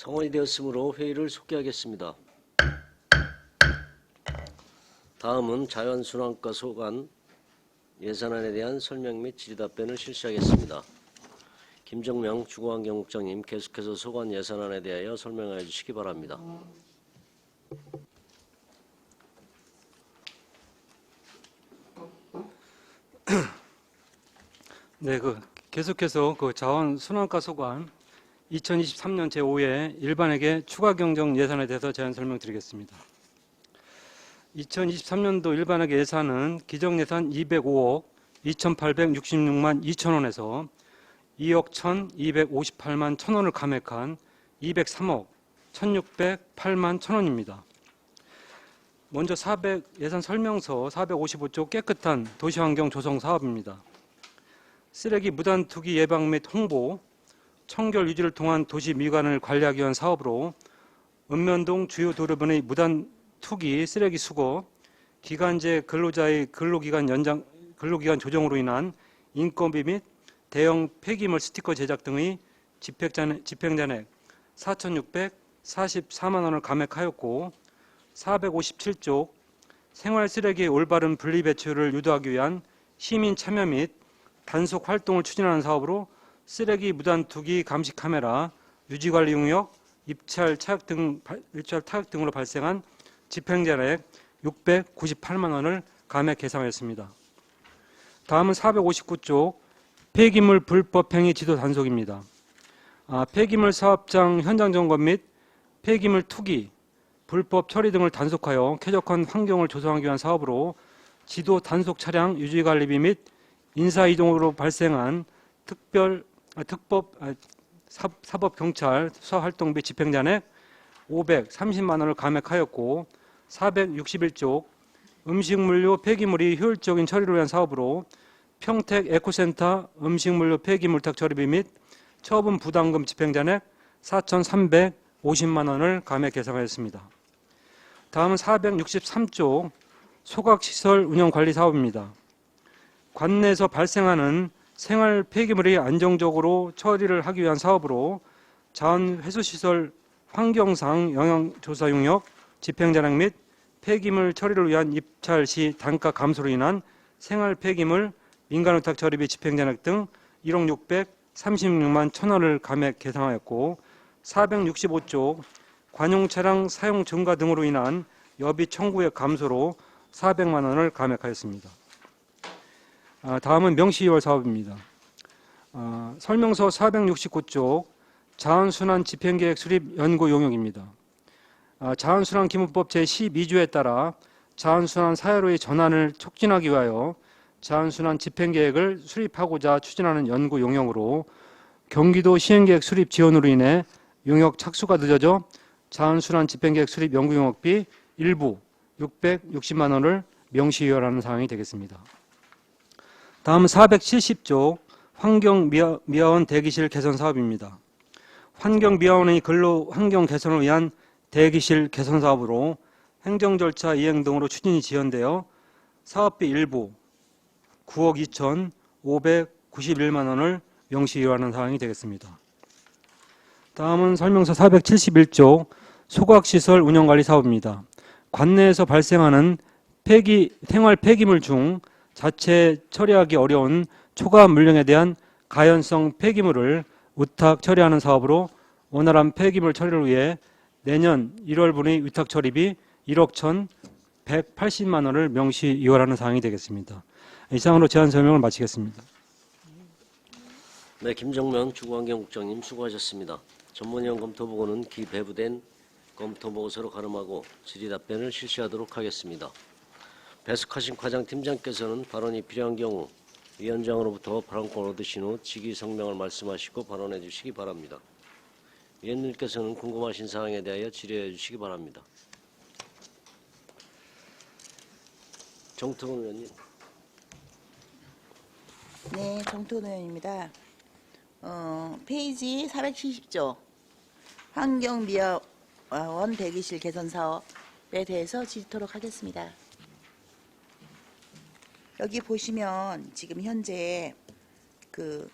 성원이 되었으므로 회의를 속개하겠습니다. 다음은 자연순환과 소관 예산안에 대한 설명 및 질의답변을 실시하겠습니다. 김정명 주거환경국장님 계속해서 소관 예산안에 대하여 설명해 주시기 바랍니다. 네, 그 계속해서 그 자원 순환가 소관 2023년 제5회 일반에게 추가 경정 예산에 대해서 제안 설명드리겠습니다. 2023년도 일반에게 예산은 기정 예산 205억 2,866만 2천 원에서 2억 1,258만 1천 원을 감액한 203억 1,608만 1천 원입니다. 먼저 400 예산 설명서 455조 깨끗한 도시환경 조성 사업입니다. 쓰레기 무단 투기 예방 및 홍보, 청결 유지를 통한 도시 미관을 관리하기 위한 사업으로 읍면동 주요 도로변의 무단 투기 쓰레기 수거, 기간제 근로자의 근로기간 연장 근로기간 조정으로 인한 인건비 및 대형 폐기물 스티커 제작 등의 집행잔액, 집행잔액 4,644만 원을 감액하였고 457조 생활 쓰레기의 올바른 분리 배출을 유도하기 위한 시민 참여 및 단속 활동을 추진하는 사업으로 쓰레기 무단 투기 감시 카메라, 유지 관리 용역, 입찰 차약 등 발- 입찰 타격 등으로 발생한 집행잔액 698만 원을 감액 계상하였습니다. 다음은 459조 폐기물 불법 행위 지도 단속입니다. 아, 폐기물 사업장 현장 점검 및 폐기물 투기, 불법 처리 등을 단속하여 쾌적한 환경을 조성하기 위한 사업으로 지도 단속 차량 유지 관리비 및 인사 이동으로 발생한 특별 아, 특법 아, 사, 사법 경찰 수사 활동 비 집행잔액 530만 원을 감액하였고 461조 음식물류 폐기물이 효율적인 처리를 위한 사업으로 평택 에코센터 음식물류 폐기물 탁 처리비 및 처분 부담금 집행잔액 4,350만 원을 감액 계상하였습니다. 다음은 463조 소각시설 운영관리 사업입니다. 관내에서 발생하는 생활 폐기물이 안정적으로 처리를 하기 위한 사업으로 자원 회수시설 환경상 영향조사 용역 집행자랑 및 폐기물 처리를 위한 입찰 시 단가 감소로 인한 생활 폐기물 민간의탁 처리비 집행잔액 등 1억 636만 천 원을 감액 계상하였고 465조 관용 차량 사용 증가 등으로 인한 여비 청구액 감소로 400만 원을 감액하였습니다. 아, 다음은 명시이월 사업입니다. 아, 설명서 469쪽 자원순환 집행계획 수립 연구 용역입니다. 아, 자원순환 기본법 제12조에 따라 자원순환 사회로의 전환을 촉진하기 위하여 자원순환 집행계획을 수립하고자 추진하는 연구 용역으로 경기도 시행계획 수립 지원으로 인해 용역 착수가 늦어져 자원순환 집행계획 수립 연구 용역비 일부 660만 원을 명시이월하는 사항이 되겠습니다. 다음 470조 환경미화원 대기실 개선 사업입니다. 환경미화원의 근로 환경 개선을 위한 대기실 개선 사업으로 행정 절차 이행 등으로 추진이 지연되어 사업비 일부 9억 2,591만 원을 명시하는 사항이 되겠습니다. 다음은 설명서 471조 소각시설 운영관리 사업입니다. 관내에서 발생하는 폐기 생활 폐기물 중 자체 처리하기 어려운 초과 물량에 대한 가연성 폐기물을 위탁 처리하는 사업으로 원활한 폐기물 처리를 위해 내년 1월분의 위탁 처리비 1억 1,180만 원을 명시 이월하는 사항이 되겠습니다. 이상으로 제안 설명을 마치겠습니다. 네, 김정명 주거환경국장님 수고하셨습니다. 전문위원 검토 보고는 기배부된 검토 보고서로 가름하고 질의 답변을 실시하도록 하겠습니다. 배석하신 과장 팀장께서는 발언이 필요한 경우 위원장으로부터 발언권을 얻으신 후 직위 성명을 말씀하시고 발언해 주시기 바랍니다. 위원님께서는 궁금하신 사항에 대하여 질의해 주시기 바랍니다. 정태훈 의원님. 네, 정토은 의원입니다. 어, 페이지 470조 환경미화원 대기실 개선 사업에 대해서 질의토록 하겠습니다. 여기 보시면 지금 현재 그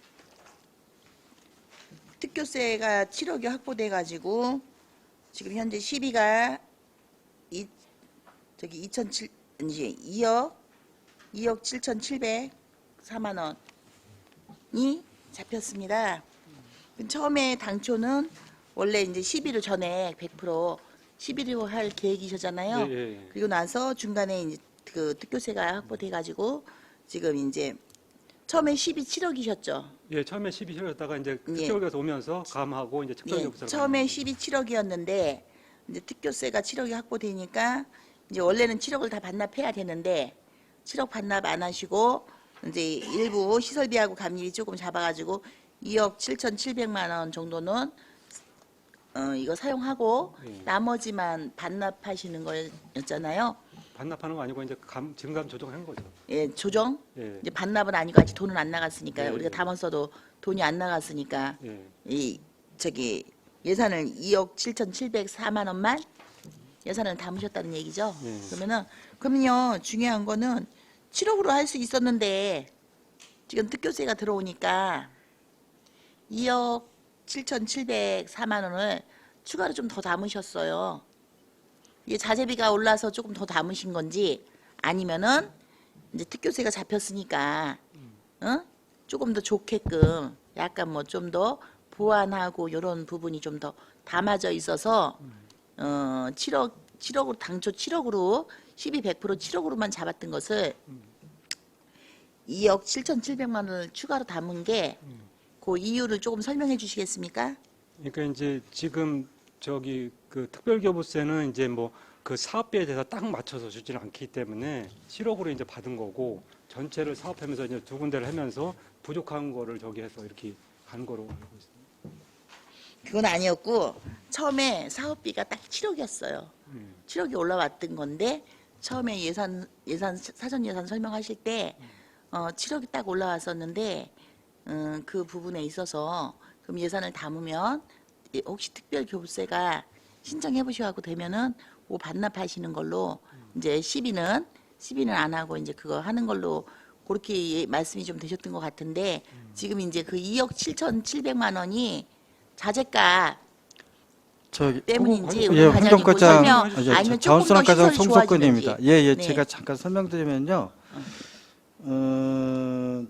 특교세가 7억이 확보돼 가지고 지금 현재 시비가 이 저기 2007 이제 2억 2억 7,704만 원이 잡혔습니다. 처음에 당초는 원래 이제 11호 전에 100% 11호 할 계획이셨잖아요. 예, 예. 그리고 나서 중간에 이제 그 특교세가 확보돼 가지고 지금 이제 처음에 12.7억이셨죠. 예, 처음에 12실렸다가 이제 예. 특별교에서 오면서 감하고 이제 예, 특별교부터 처음에 12.7억이었는데 이제 특교세가 7억이 확보되니까 이제 원래는 7억을 다 반납해야 되는데 7억 반납 안 하시고 이제 일부 시설비하고 감립이 조금 잡아가지고 2억 7,700만 원 정도는 어, 이거 사용하고 예. 나머지만 반납하시는 거였잖아요. 반납하는 거 아니고 이제 감 증감 조정한 거죠. 예, 조정. 예. 이제 반납은 아니고 아직 돈은 안 나갔으니까 예, 우리가 예. 담았어도 돈이 안 나갔으니까 예. 이 저기 예산을 2억 7,704만 원만 예산을 담으셨다는 얘기죠. 네. 그러면은 그러면요 중요한 거는 7억으로 할 수 있었는데 지금 특교세가 들어오니까 2억 7,704만 원을 추가로 좀 더 담으셨어요. 이게 자재비가 올라서 조금 더 담으신 건지 아니면은 이제 특교세가 잡혔으니까 어? 조금 더 좋게끔 약간 뭐 좀 더 보완하고 이런 부분이 좀 더 담아져 있어서 어 7억 7억으로 당초 7억으로 12 100% 7억으로만 잡았던 것을 2억 7,700만 원을 추가로 담은 게 그 이유를 조금 설명해 주시겠습니까? 그러니까 이제 지금 저기 그 특별교부세는 이제 뭐 그 사업비에 대해서 딱 맞춰서 주지는 않기 때문에 7억으로 이제 받은 거고 전체를 사업하면서 이제 두 군데를 하면서 부족한 거를 저기 해서 이렇게 간 거로 알고 있습니다. 그건 아니었고 처음에 사업비가 딱 7억이었어요. 음. 7억이 올라왔던 건데 처음에 예산 예산 사전 예산 설명하실 때 어, 7억이 딱 올라왔었는데 음, 그 부분에 있어서 그럼 예산을 담으면 이- 혹시 특별 교부세가 신청해 보시고 되면은 그 반납하시는 걸로 이제 시비는 시비는 안 하고 이제 그거 하는 걸로 그렇게 예- 말씀이 좀 되셨던 것 같은데 지금 이제 그 2억 7,700만 원이 저기 때문인지 예, 우리 예, 환경과장 자원순환과장 시설이 송석근입니다. 좋아지는지. 예, 예, 네. 제가 잠깐 설명드리면요. 어, 이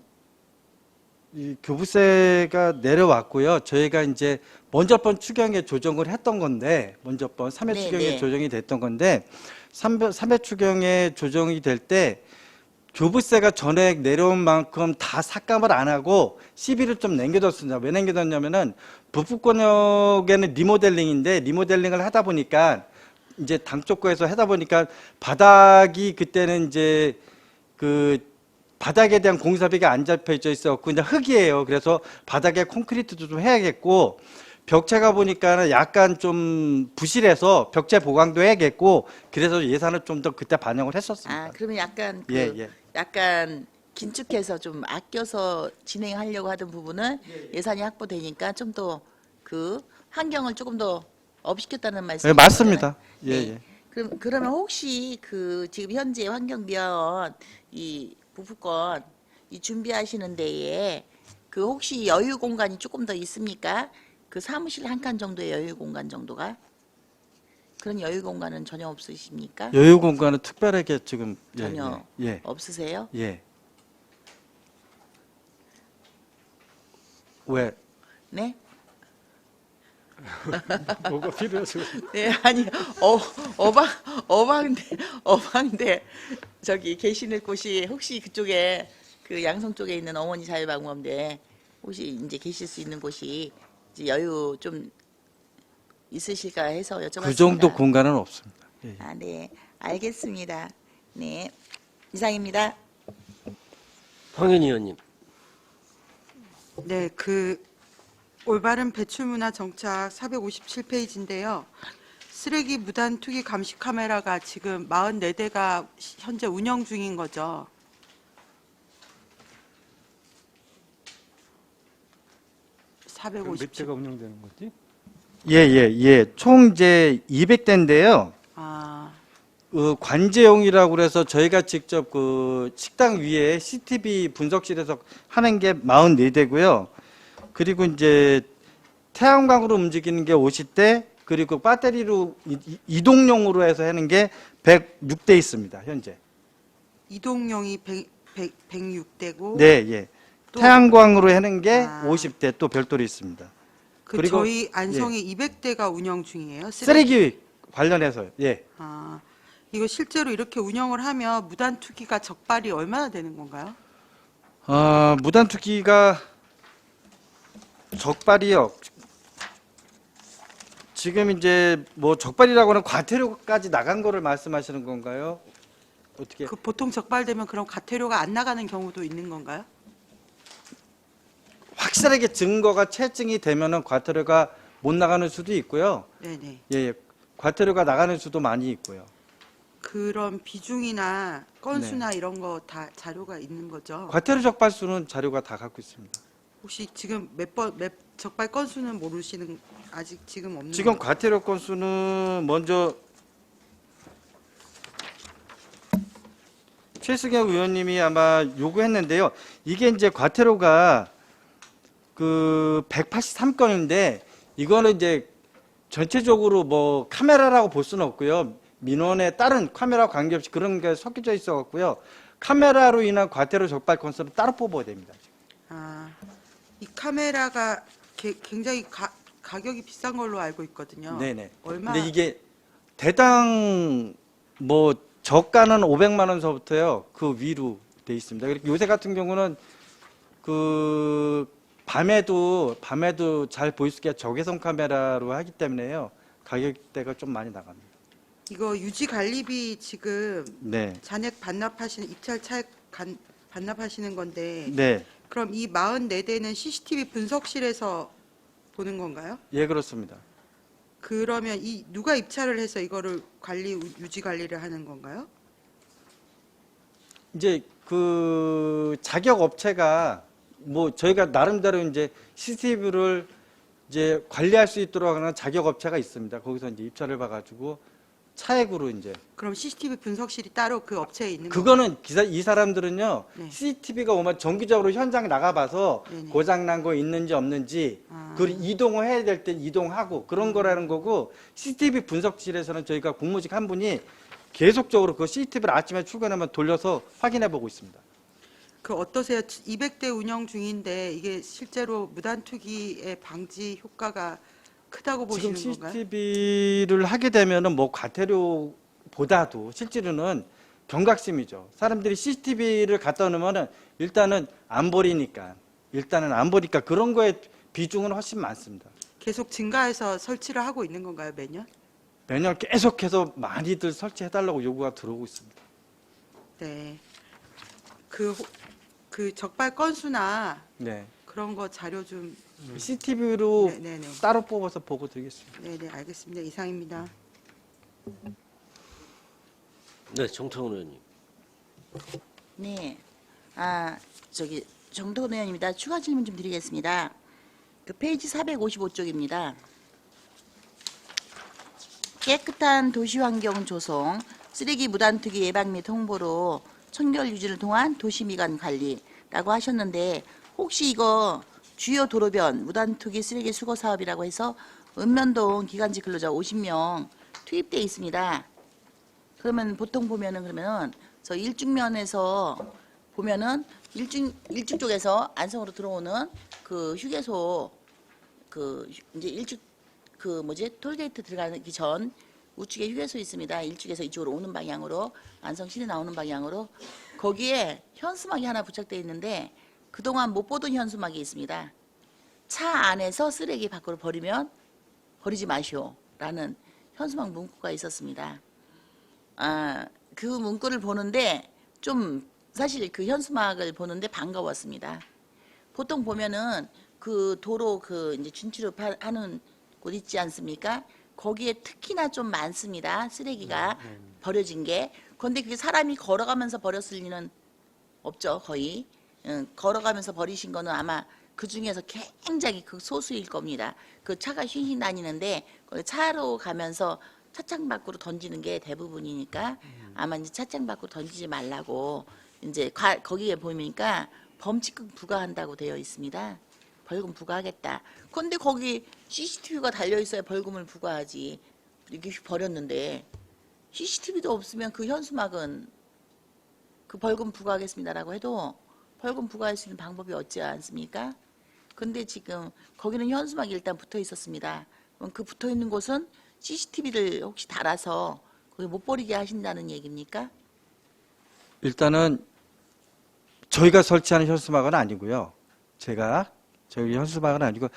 교부세가 내려왔고요. 저희가 이제 먼저 번 추경에 조정을 했던 건데, 먼저 번 3회 네, 추경에 네. 조정이 됐던 건데, 3회, 3회 추경에 조정이 될 때, 교부세가 전액 내려온 만큼 다 삭감을 안 하고 시비를 좀 남겨뒀습니다. 왜 남겨뒀냐면은 북부권역에는 리모델링인데 리모델링을 하다 보니까 이제 당초거에서 하다 보니까 바닥이 그때는 이제 그 바닥에 대한 공사비가 안 잡혀져 있었고 그냥 흙이에요. 그래서 바닥에 콘크리트도 좀 해야겠고 벽체가 보니까는 약간 좀 부실해서 벽체 보강도 해야겠고 그래서 예산을 좀 더 그때 반영을 했었습니다. 아 그러면 약간 그 예, 예. 약간 긴축해서 좀 아껴서 진행하려고 하던 부분을 예산이 확보되니까 좀 더 그 환경을 조금 더 업시켰다는 말씀. 네, 맞습니다. 예, 네. 예. 그럼 그러면 혹시 그 지금 현재 환경비원 이 부부권 이 준비하시는 데에 그 혹시 여유 공간이 조금 더 있습니까? 그 사무실 한 칸 정도의 여유 공간 정도가 그런 여유 공간은 전혀 없으십니까? 여유 공간은 특별하게 지금 예, 전혀 예, 예. 없으세요? 예. 왜? 네? 뭐가 필요해서 네, 아니 어 어방 어방대 어방대 저기 계시는 곳이 혹시 그쪽에 그 양성 쪽에 있는 어머니 자유방법대 혹시 이제 계실 수 있는 곳이 이제 여유 좀 있으실까 해서 여쭤봤습니다. 그 정도 공간은 없습니다. 예, 예. 아, 네, 알겠습니다. 네, 이상입니다. 황현 의원님. 네, 그 올바른 배출 문화 정착 457페이지인데요. 쓰레기 무단 투기 감시 카메라가 지금 44대가 현재 운영 중인 거죠. 몇 457. 대가 운영되는 거지? 예, 예, 예. 총 이제 200대인데요. 아, 어, 관제용이라고 그래서 저희가 직접 그 식당 위에 CCTV 분석실에서 하는 게 44대고요. 그리고 이제 태양광으로 움직이는 게 50대 그리고 배터리로 이- 이동용으로 해서 하는 게 106대 있습니다. 현재. 이동용이 100, 100, 106대고 네, 예. 또- 태양광으로 하는 게 아. 50대 또 별도로 있습니다. 그 그리고- 저희 안성에 200대가 운영 중이에요. 쓰레기 관련해서요. 예. 아, 이거 실제로 이렇게 운영을 하면 무단 투기가 적발이 얼마나 되는 건가요? 어, 무단 투기가 적발이요. 지금 이제 뭐 적발이라고는 과태료까지 나간 거를 말씀하시는 건가요? 어떻게? 그 보통 적발되면 그럼 가태료가 안 나가는 경우도 있는 건가요? 확실하게 증거가 채증이 되면은 과태료가 못 나가는 수도 있고요. 네네. 예, 예. 과태료가 나가는 수도 많이 있고요. 그런 비중이나 건수나 네. 이런 거 다 자료가 있는 거죠. 과태료 적발 수는 자료가 다 갖고 있습니다. 혹시 지금 몇 번 몇 적발 건수는 모르시는 아직 지금 없는 지금 거- 과태료 건수는 먼저 최승현 의원님이 아마 요구했는데요. 이게 이제 과태료가 그 183건인데 이거는 이제 전체적으로 뭐 카메라라고 볼 수는 없고요. 민원에 따른 카메라 관계없이 그런 게 섞여져 있어 갖고요. 카메라로 인한 과태료 적발 건수를 따로 뽑아야 됩니다. 아, 이 카메라가 게- 굉장히 가, 가격이 비싼 걸로 알고 있거든요. 네네. 얼마? 근데 이게 대당 뭐 저가는 500만 원서부터요 그 위로 돼 있습니다. 그리고 요새 같은 경우는 그 밤에도 밤에도 잘 보일 수 있게 적외선 카메라로 하기 때문에요 가격대가 좀 많이 나갑니다. 이거 유지 관리비 지금 네, 잔액 반납하시는 입찰 차액 간- 반납하시는 건데 네, 그럼 이 44대는 CCTV 분석실에서 보는 건가요? 예 그렇습니다. 그러면 이 누가 입찰을 해서 이거를 관리 유지 관리를 하는 건가요? 이제 그 자격 업체가 뭐 저희가 나름대로 이제 CCTV를 이제 관리할 수 있도록 하는 자격 업체가 있습니다. 거기서 이제 입찰을 봐가지고 차액으로 이제 그럼 CCTV 분석실이 따로 그 업체에 있는? 그거는 기사 이 사람들은요 네. CCTV가 오면 정기적으로 현장 나가봐서 네네. 고장 난 거 있는지 없는지 아. 그 이동을 해야 될때 이동하고 그런 거라는 거고 CCTV 분석실에서는 저희가 공무직 한 분이 계속적으로 그 CCTV를 아침에 출근하면 돌려서 확인해 보고 있습니다. 그 어떠세요? 200대 운영 중인데 이게 실제로 무단 투기의 방지 효과가 크다고 지금 보시는 건가요? CCTV를 하게 되면은 뭐 과태료보다도 실제로는 경각심이죠. 사람들이 CCTV를 갖다 놓으면은 일단은 안 버리니까 일단은 안 버리니까 그런 거에 비중은 훨씬 많습니다. 계속 증가해서 설치를 하고 있는 건가요, 매년? 매년 계속해서 많이들 설치해 달라고 요구가 들어오고 있습니다. 네. 그, 호- 그 적발 건수나 네. 그런 거 자료 좀 CCTV로 네, 네, 네. 따로 뽑아서 보고 드리겠습니다. 네, 네, 알겠습니다. 이상입니다. 네, 정태훈 의원님. 네. 아, 저기 정도원 의원입니다. 추가 질문 좀 드리겠습니다. 그 페이지 455쪽입니다. 깨끗한 도시 환경 조성, 쓰레기 무단 투기 예방 및 홍보로 청결 유지를 통한 도시 미관 관리라고 하셨는데 혹시 이거 주요 도로변 무단 투기 쓰레기 수거 사업이라고 해서 읍면동 기간직 근로자 50명 투입돼 있습니다. 그러면 보통 보면은 그러면은 저 일중면에서 보면은 일중 일중 쪽에서 안성으로 들어오는 그 휴게소 그 휴- 이제 일중 그 뭐지 톨게이트 들어가기 전 우측에 휴게소 있습니다. 일쪽에서 이쪽으로 오는 방향으로 안성 시내 나오는 방향으로 거기에 현수막이 하나 부착되어 있는데 그동안 못 보던 현수막이 있습니다. 차 안에서 쓰레기 밖으로 버리면 버리지 마시오라는 현수막 문구가 있었습니다. 아, 그 문구를 보는데 좀 사실 그 현수막을 보는데 반가웠습니다. 보통 보면은 그 도로 그 이제 파- 하는 곳 있지 않습니까? 거기에 특히나 좀 많습니다. 쓰레기가 버려진 게. 그런데 그게 사람이 걸어가면서 버렸을 리는 없죠, 거의. 응, 걸어가면서 버리신 거는 아마 그 중에서 굉장히 그 소수일 겁니다. 그 차가 휘휘 다니는데 그 차로 가면서 차창 밖으로 던지는 게 대부분이니까 아마 이제 차창 밖으로 던지지 말라고 이제 과- 거기에 보니까 범칙금 부과한다고 되어 있습니다. 벌금 부과하겠다. 그런데 거기 CCTV가 달려 있어야 벌금을 부과하지. 이렇게 버렸는데 CCTV도 없으면 그 현수막은 그 벌금 부과하겠습니다라고 해도 벌금 부과할 수 있는 방법이 없지 않습니까? 근데 지금 거기는 현수막이 일단 붙어 있었습니다. 그 붙어 있는 곳은 CCTV를 혹시 달아서 거기 못 버리게 하신다는 얘기입니까? 일단은 저희가 설치하는 현수막은 아니고요. 제가 저희 현수막은 아니고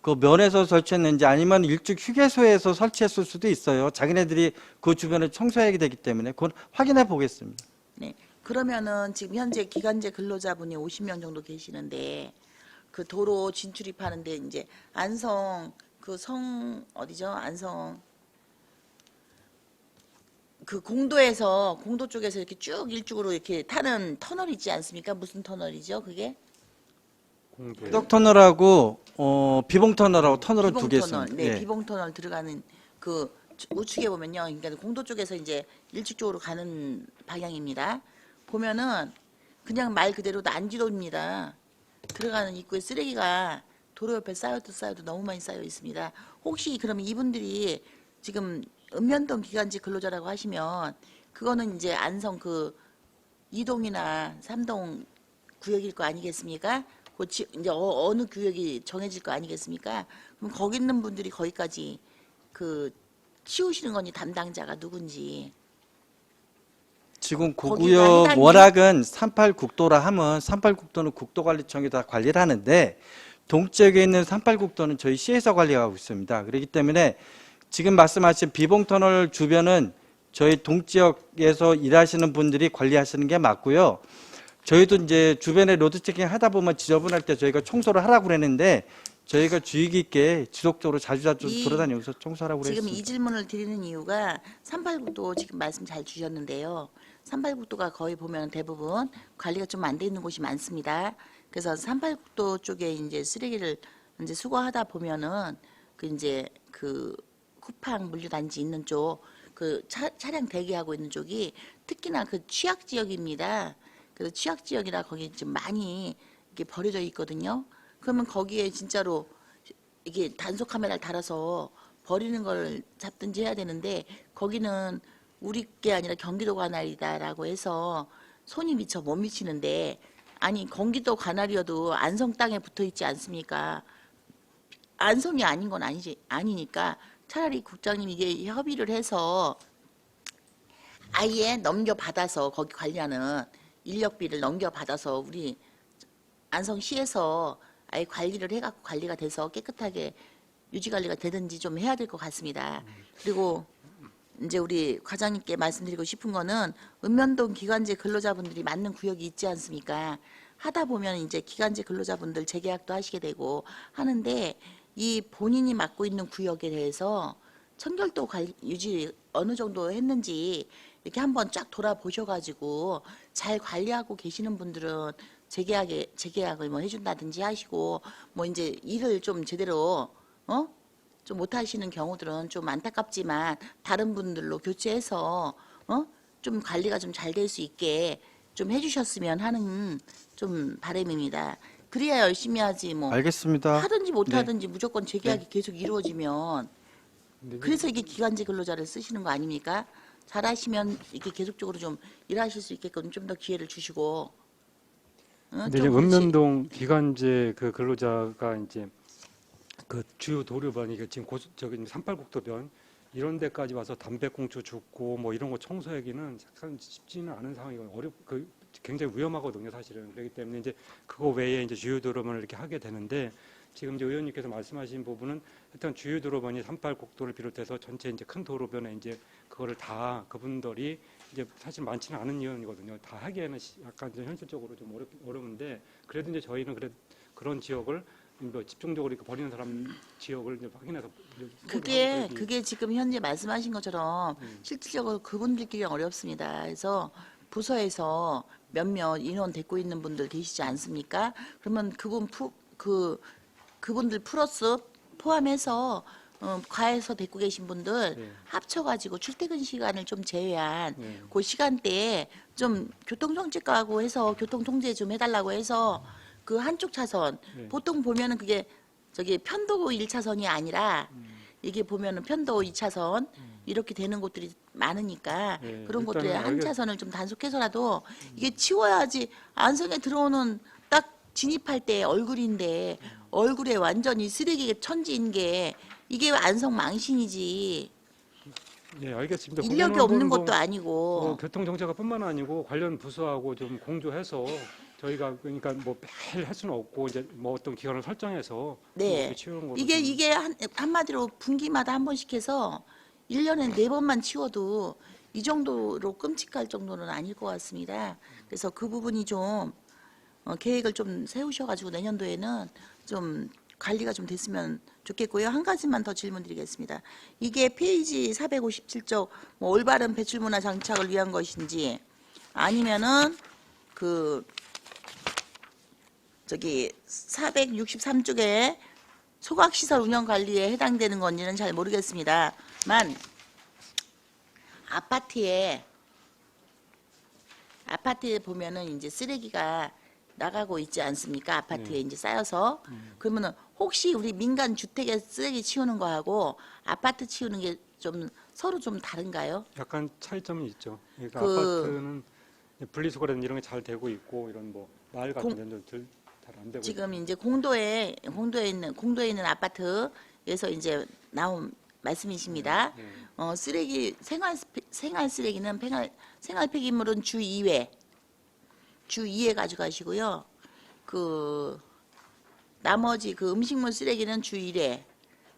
그 면에서 설치했는지 아니면 일찍 휴게소에서 설치했을 수도 있어요. 자기네들이 그 주변을 청소해야 되기 때문에 그건 확인해 보겠습니다. 네. 그러면은 지금 현재 기간제 근로자분이 50명 정도 계시는데 그 도로 진출입하는데 이제 안성 그 성 어디죠? 안성 그 공도에서 공도 쪽에서 이렇게 쭉 일쪽으로 이렇게 타는 터널 있지 않습니까? 무슨 터널이죠? 그게 공도 덕 터널하고 어, 비봉 터널하고 터널은 두 개. 있습니다. 네, 예. 비봉 터널 들어가는 그 우측에 보면요. 그러니까 공도 쪽에서 이제 일찍 쪽으로 가는 방향입니다. 보면은 그냥 말 그대로 난지도입니다. 들어가는 입구에 쓰레기가 도로 옆에 쌓여도 쌓여도 너무 많이 쌓여 있습니다. 혹시 그러면 이분들이 지금 읍면동 기간직 근로자라고 하시면 그거는 이제 안성 그 이동이나 삼동 구역일 거 아니겠습니까? 그 지, 이제 어, 느 구역이 정해질 거 아니겠습니까? 그럼 거기 있는 분들이 거기까지 그 치우시는 거니 담당자가 누군지 지금 그 거기가 구역 해당이- 워낙은 38 국도라 하면 38 국도는 국도관리청이 다 관리를 하는데 동지역에 있는 38 국도는 저희 시에서 관리하고 있습니다. 그렇기 때문에 지금 말씀하신 비봉터널 주변은 저희 동지역에서 일하시는 분들이 관리하시는 게 맞고요. 저희도 이제 주변에 로드 체킹 하다 보면 지저분할 때 저희가 청소를 하라고 그랬는데 저희가 주의 깊게 지속적으로 자주자주 이- 돌아다니면서 청소하라고 지금 그랬습니다. 이 질문을 드리는 이유가 38국도 지금 말씀 잘 주셨는데요. 38국도가 거의 보면 대부분 관리가 좀 안 돼 있는 곳이 많습니다. 그래서 38국도 쪽에 이제 쓰레기를 이제 수거하다 보면은 그 이제 그 쿠팡 물류단지 있는 쪽 그 차량 대기하고 있는 쪽이 특히나 그 취약 지역입니다. 그래서 취약 지역이라 거기 좀 많이 이렇게 버려져 있거든요. 그러면 거기에 진짜로 이게 단속 카메라를 달아서 버리는 걸 잡든지 해야 되는데 거기는 우리 게 아니라 경기도 관할이다라고 해서 손이 미쳐 못 미치는데 아니 경기도 관할이어도 안성 땅에 붙어 있지 않습니까? 안성이 아닌 건 아니지 아니니까 차라리 국장님 이게 협의를 해서 아예 넘겨받아서 거기 관리하는 인력비를 넘겨받아서 우리 안성시에서 아예 관리를 해갖고 관리가 돼서 깨끗하게 유지 관리가 되든지 좀 해야 될 것 같습니다. 그리고 이제 우리 과장님께 말씀드리고 싶은 거는 읍면동 기간제 근로자분들이 맞는 구역이 있지 않습니까? 하다 보면 이제 기간제 근로자분들 재계약도 하시게 되고 하는데 이 본인이 맡고 있는 구역에 대해서 청결도 관리, 유지 어느 정도 했는지 이렇게 한번 쫙 돌아보셔가지고 잘 관리하고 계시는 분들은 재계약에 재계약을 뭐 해준다든지 하시고 뭐 이제 일을 좀 제대로 어? 좀 못하시는 경우들은 좀 안타깝지만 다른 분들로 교체해서 어? 좀 관리가 좀 잘 될 수 있게 좀 해주셨으면 하는 좀 바람입니다. 그래야 열심히 하지 뭐 알겠습니다. 하든지 못하든지 무조건 재계약이 계속 이루어지면 그래서 이게 기간제 근로자를 쓰시는 거 아닙니까? 잘하시면 이렇게 계속적으로 좀 일하실 수 있게끔 좀 더 기회를 주시고. 응? 근데 좀 이제. 읍면동 기간제 그 근로자가 이제 그 주요 도로변이 그 지금 고수 저기 38국도변 이런 데까지 와서 담배꽁초 줍고 뭐 이런 거 청소하기는 참 쉽지는 않은 상황이고 어렵 그 굉장히 위험하거든요 사실은 그렇기 때문에 이제 그거 외에 이제 주요 도로변을 이렇게 하게 되는데 지금 이제 의원님께서 말씀하신 부분은 일단 주요 도로변이 38국도를 비롯해서 전체 이제 큰 도로변에 이제 그거를 다 그분들이 이제 사실 많지는 않은 의원이거든요. 다 하기에는 시- 약간 좀 현실적으로 좀 어렵, 어려운데 그래도 이제 저희는 그래 그런 지역을 뭐 집중적으로 이렇게 버리는 사람 지역을 이제 확인해서 그게 그게 지금 현재 말씀하신 것처럼 음. 실질적으로 그분들끼리 어렵습니다. 그래서 부서에서 몇몇 인원 데리고 있는 분들 계시지 않습니까? 그러면 그분 푸, 그 그분들 플러스 포함해서 어, 과에서 데리고 계신 분들 네. 합쳐가지고 출퇴근 시간을 좀 제외한 네. 그 시간대에 좀 교통정책과하고 해서 교통통제 좀 해달라고 해서 그 한쪽 차선 네. 보통 보면은 그게 저기 편도 1차선이 아니라 이게 보면은 편도 2차선 이렇게 되는 곳들이 많으니까 네, 그런 곳들에 한 차선을 좀 단속해서라도 이게 치워야지 안성에 들어오는 딱 진입할 때 얼굴인데 얼굴에 완전히 쓰레기가 천지인 게 이게 안성 망신이지 예, 알겠습니다. 인력이 없는 뭐- 것도 아니고 뭐 교통정책뿐만 아니고 관련 부서하고 좀 공조해서 저희가 그러니까 뭐 매일 할 수는 없고 이제 뭐 어떤 기간을 설정해서 네. 이렇게 치우는 거로 이게 좀 이게 한, 한마디로 분기마다 한 번씩 해서 일년에네 번만 치워도 이 정도로 끔찍할 정도는 아닐 것 같습니다. 그래서 그 부분이 좀 어, 계획을 좀 세우셔가지고 내년도에는 좀 관리가 좀 됐으면 좋겠고요. 한 가지만 더 질문드리겠습니다. 이게 페이지 457쪽 뭐 올바른 배출 문화 장착을 위한 것인지 아니면은 그 저기 463쪽에 소각시설 운영 관리에 해당되는 건지는 잘 모르겠습니다만 아파트에 아파트에 보면은 이제 쓰레기가 나가고 있지 않습니까? 아파트에 이제 쌓여서 그러면은 혹시 우리 민간 주택에 쓰레기 치우는 거하고 아파트 치우는 게 좀 서로 좀 다른가요? 약간 차이점이 있죠. 그러니까 그- 아파트는 분리수거라든지 이런 게 잘 되고 있고 이런 뭐 마을 같은 공- 데는 잘안 되고 지금 이제 공도에 공도에 있는 공도에 있는 아파트에서 이제 나온 말씀이십니다. 네. 어, 쓰레기 생활 생활 쓰레기는 생활 생활 폐기물은 주 2회 주 2회 가져가시고요. 그 나머지 그 음식물 쓰레기는 주 1회.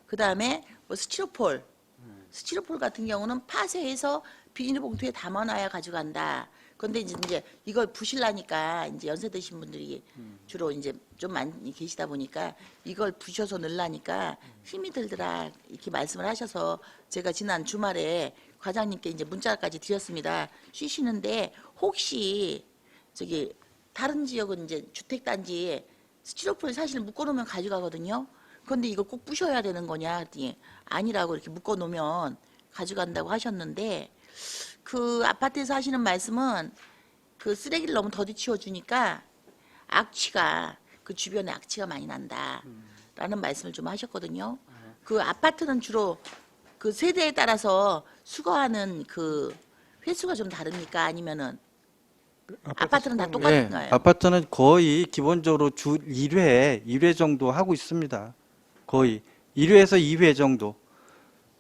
그 다음에 뭐 스티로폴 스티로폴 같은 경우는 파쇄해서 비닐봉투에 담아놔야 가져간다. 그런데 이제, 이제 이걸 부실라니까 이제 연세 드신 분들이 주로 이제 좀 많이 계시다 보니까 이걸 부셔서 넣으려니까 힘이 들더라 이렇게 말씀을 하셔서 제가 지난 주말에 과장님께 이제 문자까지 드렸습니다. 쉬시는데 혹시 저기 다른 지역은 이제 주택단지에 스티로폴 사실 묶어놓으면 가져가거든요. 그런데 이거 꼭 부셔야 되는 거냐? 아니라고 이렇게 묶어놓으면 가져간다고 하셨는데 그 아파트에서 하시는 말씀은 그 쓰레기를 너무 더디 치워 주니까 악취가 그 주변에 악취가 많이 난다라는 말씀을 좀 하셨거든요. 그 아파트는 주로 그 세대에 따라서 수거하는 그 횟수가 좀 다릅니까? 아니면은 아파트는 다 수거는- 똑같은가요? 네, 아파트는 거의 기본적으로 주 1회, 1회 정도 하고 있습니다. 거의 1회에서 2회 정도.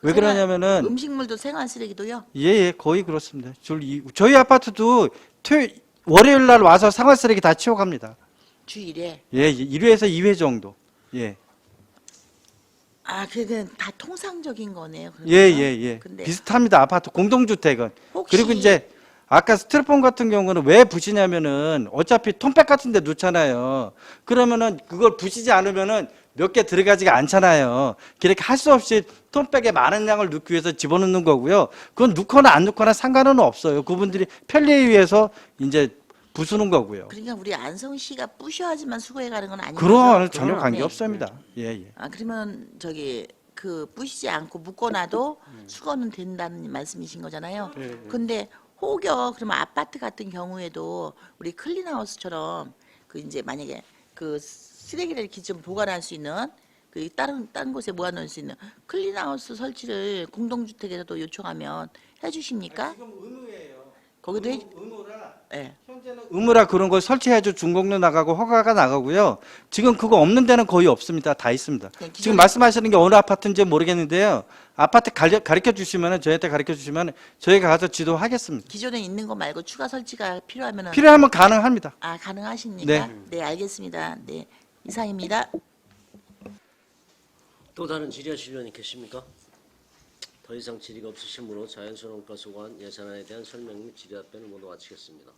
왜 생활- 그러냐면은 음식물도 생활 쓰레기도요. 예, 예, 거의 그렇습니다. 줄 이- 저희 아파트도 토요 월요일 날 와서 상할 쓰레기 다 치워 갑니다. 주 1회. 예, 1회에서 2회 정도. 예. 아, 그게 다 통상적인 거네요. 그러면. 예, 예, 예. 근데 비슷합니다. 아파트 공동주택은. 혹시 그리고 이제 아까 스티로폼 같은 경우는 왜 부시냐면은 어차피 톰백 같은 데 놓잖아요. 그러면은 그걸 부시지 않으면은 몇 개 들어가지가 않잖아요. 그렇게 할 수 없이 톰백에 많은 양을 넣기 위해서 집어넣는 거고요. 그건 넣거나 안 넣거나 상관은 없어요. 그분들이 편리에 의해서 이제 부수는 거고요. 그러니까 우리 안성시가 부셔야지만 수거해 가는 건 아니죠. 그런 전혀 관계 네. 없습니다. 예, 예. 아, 그러면 저기 그 부시지 않고 묶어놔도 음. 수거는 된다는 말씀이신 거잖아요. 예, 예. 근데 혹여 그러면 아파트 같은 경우에도 우리 클린하우스처럼 그 이제 만약에 그 쓰레기를 좀 보관할 수 있는 그 다른 다른 곳에 모아놓을 수 있는 클린하우스 설치를 공동주택에서도 요청하면 해주십니까? 지금 의무예요. 거기도 해, 의무라 예. 현재는 의무라 그런 걸 설치해줘 중공로 나가고 허가가 나가고요. 지금 그거 없는 데는 거의 없습니다. 다 있습니다. 그냥 지금 말씀하시는 게 어느 아파트인지 모르겠는데요. 아파트 가르, 가르쳐 주시면은 저희한테 가르쳐 주시면 저희가 가서 지도하겠습니다. 기존에 있는 거 말고 추가 설치가 필요하면은 필요하면 가능합니다. 아 가능하십니까? 네. 네 알겠습니다. 네 이상입니다. 또 다른 질의하실 의원이 계십니까? 더 이상 질의가 없으시므로 자연순환과 소관 예산안에 대한 설명 및 질의 답변을 모두 마치겠습니다.